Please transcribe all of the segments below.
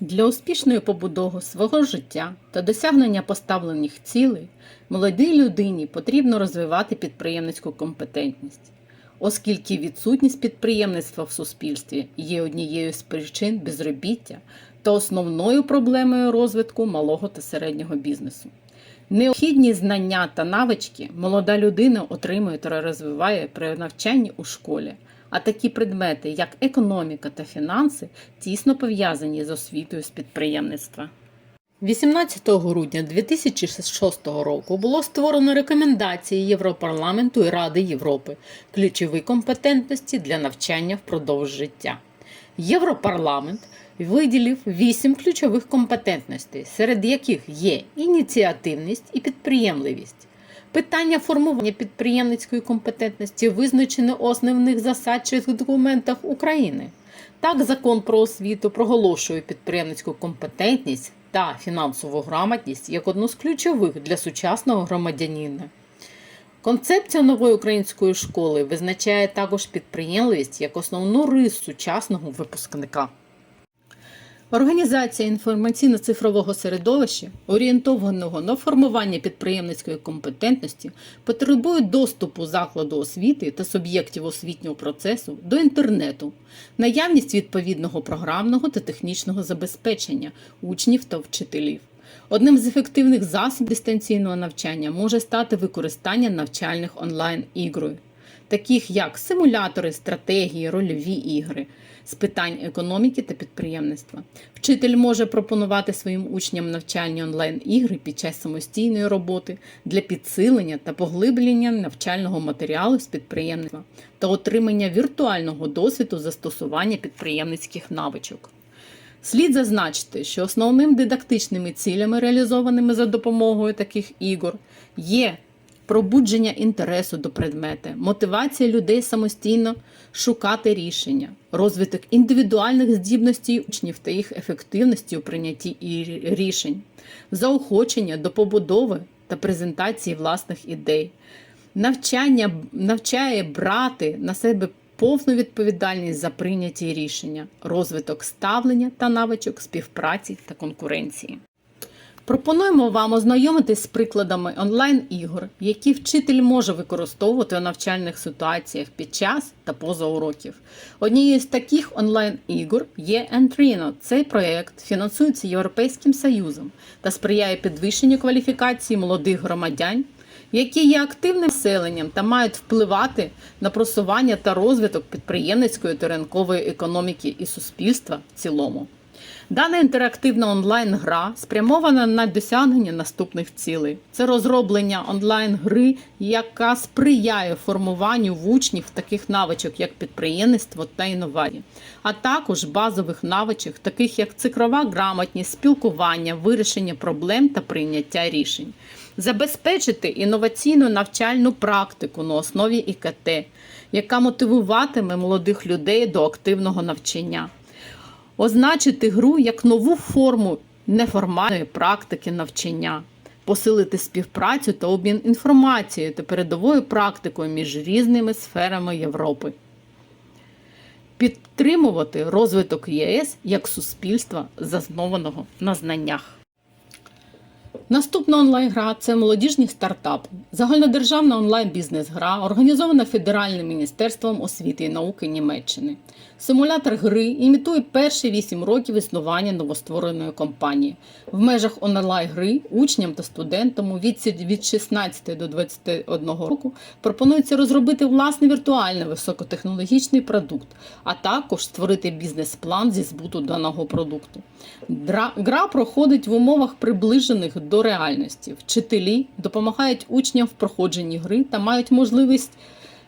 Для успішної побудови свого життя та досягнення поставлених цілей молодій людині потрібно розвивати підприємницьку компетентність, оскільки відсутність підприємництва в суспільстві є однією з причин безробіття та основною проблемою розвитку малого та середнього бізнесу. Необхідні знання та навички молода людина отримує та розвиває при навчанні у школі. А такі предмети, як економіка та фінанси, тісно пов'язані з освітою з підприємництва. 18 грудня 2006 року було створено рекомендації Європарламенту і Ради Європи ключові компетентності для навчання впродовж життя. Європарламент виділив вісім ключових компетентностей, серед яких є ініціативність і підприємливість. Питання формування підприємницької компетентності визначено основних засадчих документах України. Так, закон про освіту проголошує підприємницьку компетентність та фінансову грамотність як одну з ключових для сучасного громадянина. Концепція нової української школи визначає також підприємливість як основну рису сучасного випускника. Організація інформаційно-цифрового середовища, орієнтованого на формування підприємницької компетентності, потребує доступу закладу освіти та суб'єктів освітнього процесу до інтернету, наявність відповідного програмного та технічного забезпечення учнів та вчителів. Одним з ефективних засобів дистанційного навчання може стати використання навчальних онлайн-ігор, таких як симулятори, стратегії, рольові ігри з питань економіки та підприємництва. Вчитель може пропонувати своїм учням навчальні онлайн-ігри під час самостійної роботи для підсилення та поглиблення навчального матеріалу з підприємництва та отримання віртуального досвіду застосування підприємницьких навичок. Слід зазначити, що основними дидактичними цілями, реалізованими за допомогою таких ігор, є пробудження інтересу до предмета, мотивація людей самостійно шукати рішення, розвиток індивідуальних здібностей учнів та їх ефективності у прийнятті і рішень, заохочення до побудови та презентації власних ідей, навчання навчає брати на себе повну відповідальність за прийняті рішення, розвиток ставлення та навичок співпраці та конкуренції. Пропонуємо вам ознайомитись з прикладами онлайн-ігор, які вчитель може використовувати у навчальних ситуаціях під час та поза уроків. Однією з таких онлайн-ігор є Entrino. Цей проєкт фінансується Європейським Союзом та сприяє підвищенню кваліфікації молодих громадян, які є активним населенням та мають впливати на просування та розвиток підприємницької та ринкової економіки і суспільства в цілому. Дана інтерактивна онлайн-гра спрямована на досягнення наступних цілей: це розроблення онлайн-гри, яка сприяє формуванню в учнів таких навичок, як підприємництво та інновації, а також базових навичок, таких як цифрова грамотність, спілкування, вирішення проблем та прийняття рішень, забезпечити інноваційну навчальну практику на основі ІКТ, яка мотивуватиме молодих людей до активного навчання означити гру як нову форму неформальної практики навчання, посилити співпрацю та обмін інформацією та передовою практикою між різними сферами Європи, підтримувати розвиток ЄС як суспільства, заснованого на знаннях. Наступна онлайн-гра це молодіжні стартапи. Загальнодержавна онлайн-бізнес-гра, організована Федеральним міністерством освіти і науки Німеччини. Симулятор гри імітує перші 8 років існування новоствореної компанії. В межах онлайн-гри учням та студентам у віці від 16 до 21 року пропонується розробити власний віртуальний високотехнологічний продукт, а також створити бізнес-план зі збуту даного продукту. Гра проходить в умовах приближених до реальності. Вчителі допомагають учням в проходженні гри та мають можливість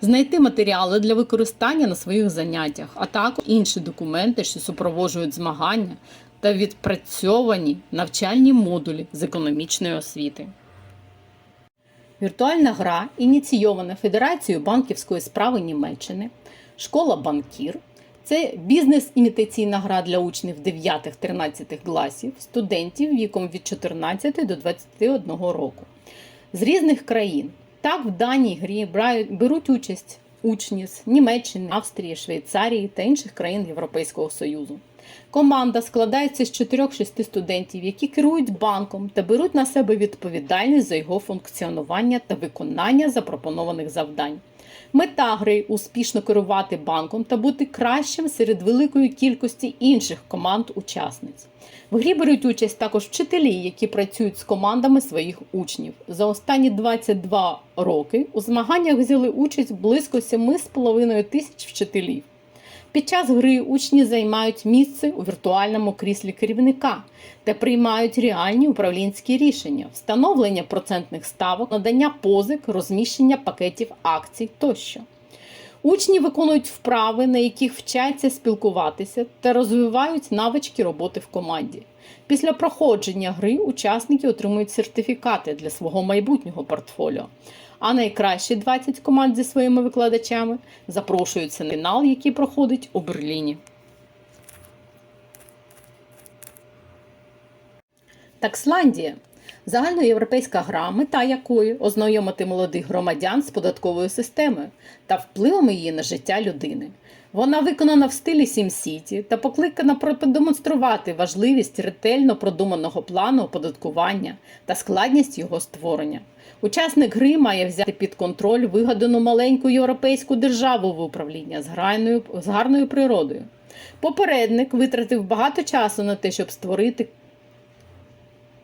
знайти матеріали для використання на своїх заняттях, а також інші документи, що супроводжують змагання та відпрацьовані навчальні модулі з економічної освіти. Віртуальна гра ініційована Федерацією банківської справи Німеччини, школа банкір. Це бізнес-імітаційна гра для учнів 9-13 класів, студентів віком від 14 до 21 року з різних країн. Так, в даній грі беруть участь учні з Німеччини, Австрії, Швейцарії та інших країн Європейського Союзу. Команда складається з 4-6 студентів, які керують банком та беруть на себе відповідальність за його функціонування та виконання запропонованих завдань. Мета гри успішно керувати банком та бути кращим серед великої кількості інших команд-учасниць. В грі беруть участь також вчителі, які працюють з командами своїх учнів. За останні 22 роки у змаганнях взяли участь близько 7,5 тисяч вчителів. Під час гри учні займають місце у віртуальному кріслі керівника та приймають реальні управлінські рішення, встановлення процентних ставок, надання позик, розміщення пакетів акцій тощо. Учні виконують вправи, на яких вчаться спілкуватися та розвивають навички роботи в команді. Після проходження гри учасники отримують сертифікати для свого майбутнього портфоліо. А найкращі 20 команд зі своїми викладачами запрошуються на фінал, який проходить у Берліні. Таксландія загальноєвропейська гра, мета якої ознайомити молодих громадян з податковою системою та впливами її на життя людини. Вона виконана в стилі SimCity та покликана продемонструвати важливість ретельно продуманого плану оподаткування та складність його створення. Учасник гри має взяти під контроль вигадану маленьку європейську державу в управління з гарною, з гарною природою. Попередник витратив багато часу на те, щоб створити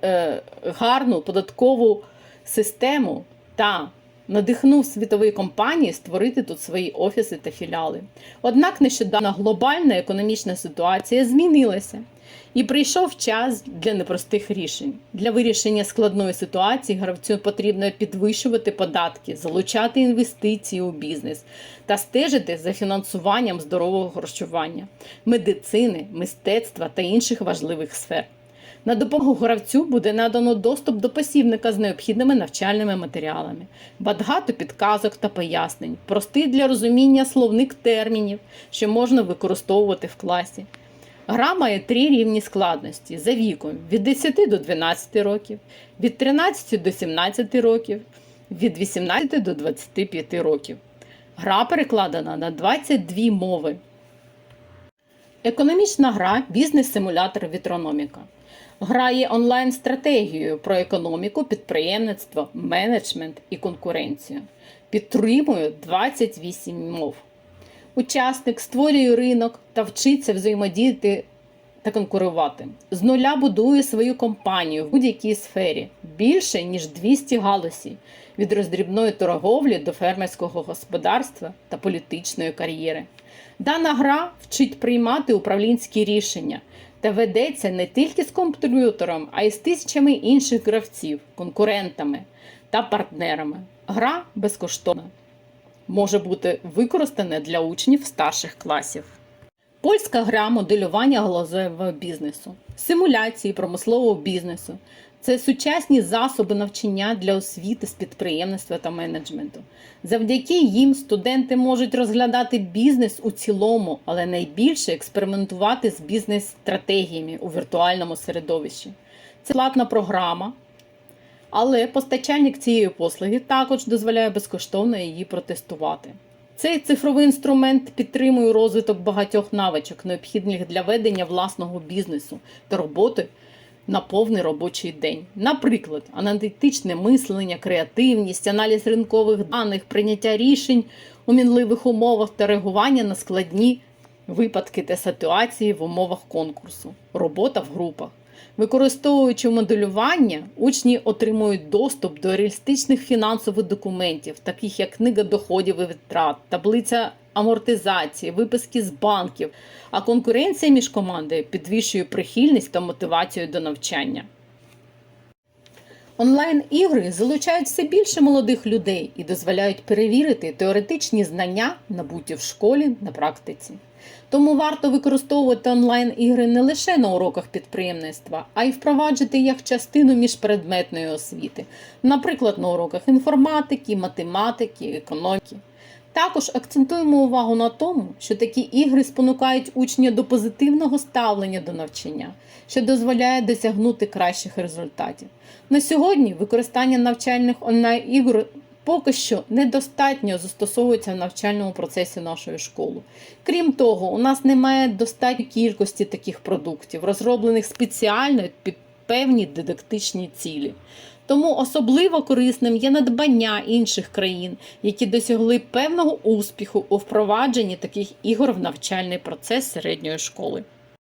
е, гарну податкову систему та надихнув світові компанії створити тут свої офіси та філіали. Однак нещодавно глобальна економічна ситуація змінилася. І прийшов час для непростих рішень. Для вирішення складної ситуації гравцю потрібно підвищувати податки, залучати інвестиції у бізнес та стежити за фінансуванням здорового харчування, медицини, мистецтва та інших важливих сфер. На допомогу гравцю буде надано доступ до посібника з необхідними навчальними матеріалами, багато підказок та пояснень, простий для розуміння словник термінів, що можна використовувати в класі. Гра має три рівні складності за віком від 10 до 12 років, від 13 до 17 років, від 18 до 25 років. Гра перекладена на 22 мови. Економічна гра бізнес-симулятор Вітрономіка. Гра є онлайн-стратегією про економіку, підприємництво, менеджмент і конкуренцію. Підтримує 28 мов. Учасник створює ринок та вчиться взаємодіяти та конкурувати. З нуля будує свою компанію в будь-якій сфері більше ніж 200 галузей від роздрібної торговлі до фермерського господарства та політичної кар'єри. Дана гра вчить приймати управлінські рішення та ведеться не тільки з комп'ютером, а й з тисячами інших гравців, конкурентами та партнерами. Гра безкоштовна може бути використана для учнів старших класів. Польська гра моделювання галузевого бізнесу, симуляції промислового бізнесу. Це сучасні засоби навчання для освіти з підприємництва та менеджменту. Завдяки їм студенти можуть розглядати бізнес у цілому, але найбільше експериментувати з бізнес-стратегіями у віртуальному середовищі. Це платна програма, але постачальник цієї послуги також дозволяє безкоштовно її протестувати. Цей цифровий інструмент підтримує розвиток багатьох навичок, необхідних для ведення власного бізнесу та роботи на повний робочий день. Наприклад, аналітичне мислення, креативність, аналіз ринкових даних, прийняття рішень у мінливих умовах та реагування на складні випадки та ситуації в умовах конкурсу, робота в групах. Використовуючи моделювання, учні отримують доступ до реалістичних фінансових документів, таких як книга доходів і витрат, таблиця амортизації, виписки з банків, а конкуренція між командою підвищує прихильність та мотивацію до навчання. Онлайн-ігри залучають все більше молодих людей і дозволяють перевірити теоретичні знання, набуті в школі на практиці. Тому варто використовувати онлайн-ігри не лише на уроках підприємництва, а й впроваджувати як частину міжпредметної освіти, наприклад, на уроках інформатики, математики, економіки. Також акцентуємо увагу на тому, що такі ігри спонукають учня до позитивного ставлення до навчання, що дозволяє досягнути кращих результатів. На сьогодні використання навчальних онлайн-ігор поки що недостатньо застосовуються в навчальному процесі нашої школи. Крім того, у нас немає достатньої кількості таких продуктів, розроблених спеціально під певні дидактичні цілі. Тому особливо корисним є надбання інших країн, які досягли певного успіху у впровадженні таких ігор в навчальний процес середньої школи.